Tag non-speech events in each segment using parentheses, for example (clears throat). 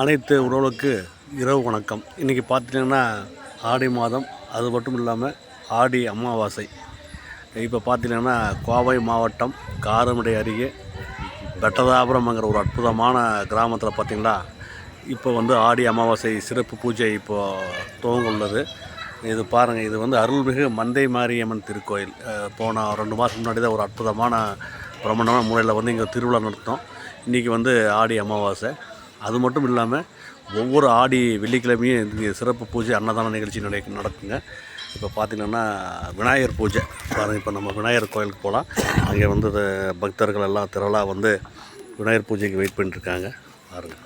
அனைத்து உறவுகளுக்கு இரவு வணக்கம். இன்றைக்கி பார்த்திங்கன்னா ஆடி மாதம். அது மட்டும் இல்லாமல் ஆடி அமாவாசை. இப்போ பார்த்திங்கன்னா கோவை மாவட்டம் காரமடை அருகே பெட்டதாபுரம்ங்கிற ஒரு அற்புதமான கிராமத்தில் பார்த்திங்களா இப்போ வந்து ஆடி அமாவாசை சிறப்பு பூஜை இப்போது துவங்க உள்ளது. இது பாருங்கள் இது வந்து அருள்மிகு மந்தை மாரியம்மன் திருக்கோயில். போன ரெண்டு மாதம் முன்னாடி தான் ஒரு அற்புதமான பிரம்மாண்டமான முறையில் வந்து இங்கே திருவிழா நடத்தோம். இன்றைக்கி வந்து ஆடி அமாவாசை. அது மட்டும் இல்லாமல் ஒவ்வொரு ஆடி வெள்ளிக்கிழமையும் இங்கே சிறப்பு பூஜை அன்னதான நிகழ்ச்சி நடை நடக்குங்க. இப்போ பார்த்திங்கன்னா விநாயகர் பூஜை. பாருங்கள் இப்போ நம்ம விநாயகர் கோயிலுக்கு போகலாம் அங்கே வந்து பக்தர்கள் எல்லாம் திரளாக வந்து விநாயகர் பூஜைக்கு வெயிட் பண்ணிட்டுருக்காங்க பாருங்கள்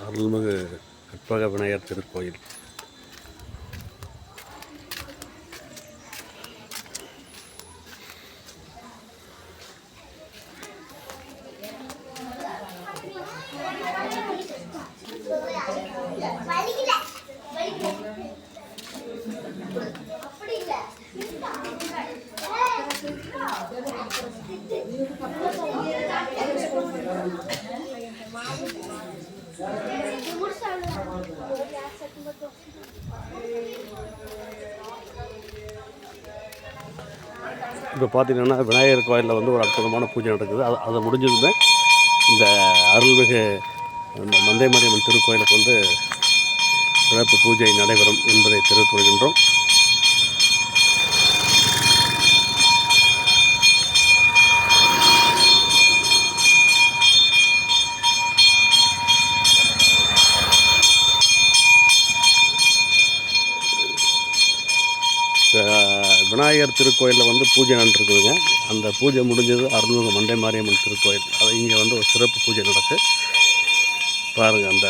அருள்மிகு கற்பக விநாயகர் திருக்கோயில் இப்போ பார்த்தீங்கன்னா விநாயகர் கோயிலில் வந்து ஒரு அற்புதமான பூஜை நடக்குது. அது அதை முடிஞ்சதுமே இந்த அருள்மிகு இந்த மந்தை மாரியம்மன் திருக்கோயிலுக்கு வந்து சிறப்பு பூஜை நடைபெறும் என்பதை தெரிவித்து வருகின்றோம் விநாயகர் திருக்கோயிலில் வந்து பூஜை நடந்துருக்குதுங்க. அந்த பூஜை முடிஞ்சது அருள்மிகு மண்டை மாரியம்மன் திருக்கோயில். அது இங்கே வந்து ஒரு சிறப்பு பூஜை நடக்கு. பாருங்கள் அந்த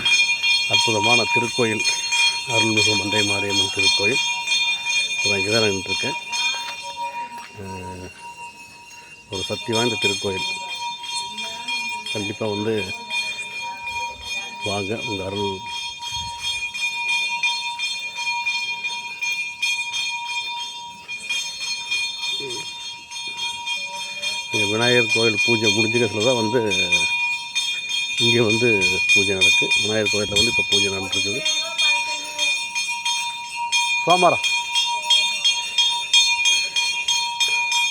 (clears throat) அற்புதமான திருக்கோயில் அருள்மிகு மண்டை மாரியம்மன் திருக்கோயில். இப்போ இங்கே தான் நின்றுருக்கேன் ஒரு சக்தி வாய்ந்த திருக்கோயில். கண்டிப்பாக வந்து வாங்க உங்கள் அருள் விநாயகர் கோயில் பூஜை முடிஞ்சுக்கிறதுல தான் வந்து இங்கே வந்து பூஜை நடக்கு. விநாயகர் கோயிலில் வந்து இப்போ பூஜை நடந்துருக்குது. சோமாரா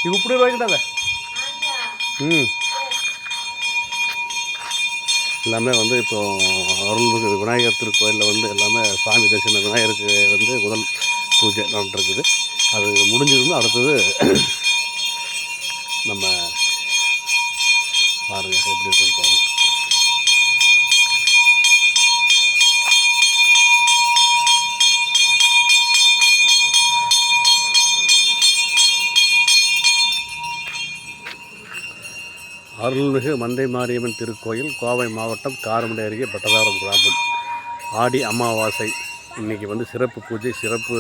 இது இப்படி வாங்கிட்டாங்க ம். எல்லாமே வந்து இப்போ அருள்மிகு விநாயகர் திருக்கோயிலில் வந்து எல்லாமே சாமி தரிசனம் விநாயகருக்கு வந்து முதல் பூஜை நடந்துருக்குது. அது முடிஞ்சதுன்னு அடுத்தது நம்ம பாருங்க எப்படி இருக்குன்னு பாருங்கள் அருள்மிகு மந்தை மாரியம்மன் திருக்கோயில் கோவை மாவட்டம் காரமடை அருகே பட்டதாரம் கிராமம். ஆடி அமாவாசை. இன்றைக்கி வந்து சிறப்பு பூஜை சிறப்பு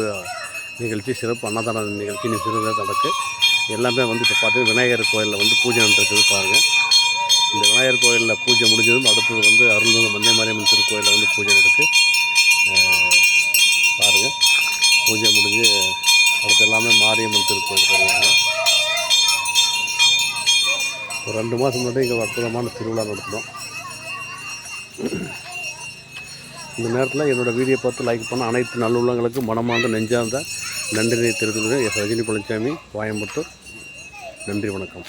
நிகழ்ச்சி சிறப்பு அன்னதான நிகழ்ச்சி. இன்னைக்கு சிறந்த நடக்கு. எல்லாமே வந்து இப்போ பார்த்தீங்கன்னா விநாயகர் கோயிலில் வந்து பூஜை நடந்துருக்குது பாருங்கள் இந்த விநாயகர் கோயிலில் பூஜை முடிஞ்சதும் அடுத்தது வந்து அருள்மிகு மந்தை மாரியம்மன் திருக்கோயிலில் வந்து பூஜை நடக்கு. பாருங்கள் பூஜை முடிஞ்சு அடுத்து எல்லாமே மாரியம்மன் திருக்கோயில் வருவாங்க. ஒரு ரெண்டு மாதம் முன்னாடி இங்கே அற்புதமான திருவிழா நடத்தினோம் இந்த நேரத்தில் என்னோடய வீடியோ பார்த்து லைக் பண்ண அனைத்து நல்லுள்ளங்களுக்கும் மனமார்ந்த நெஞ்சார்ந்த நன்றினை தெரிவித்துள்ளது எஸ். ரஜினி பழனிசாமி கோயம்புத்தூர். நன்றி வணக்கம்.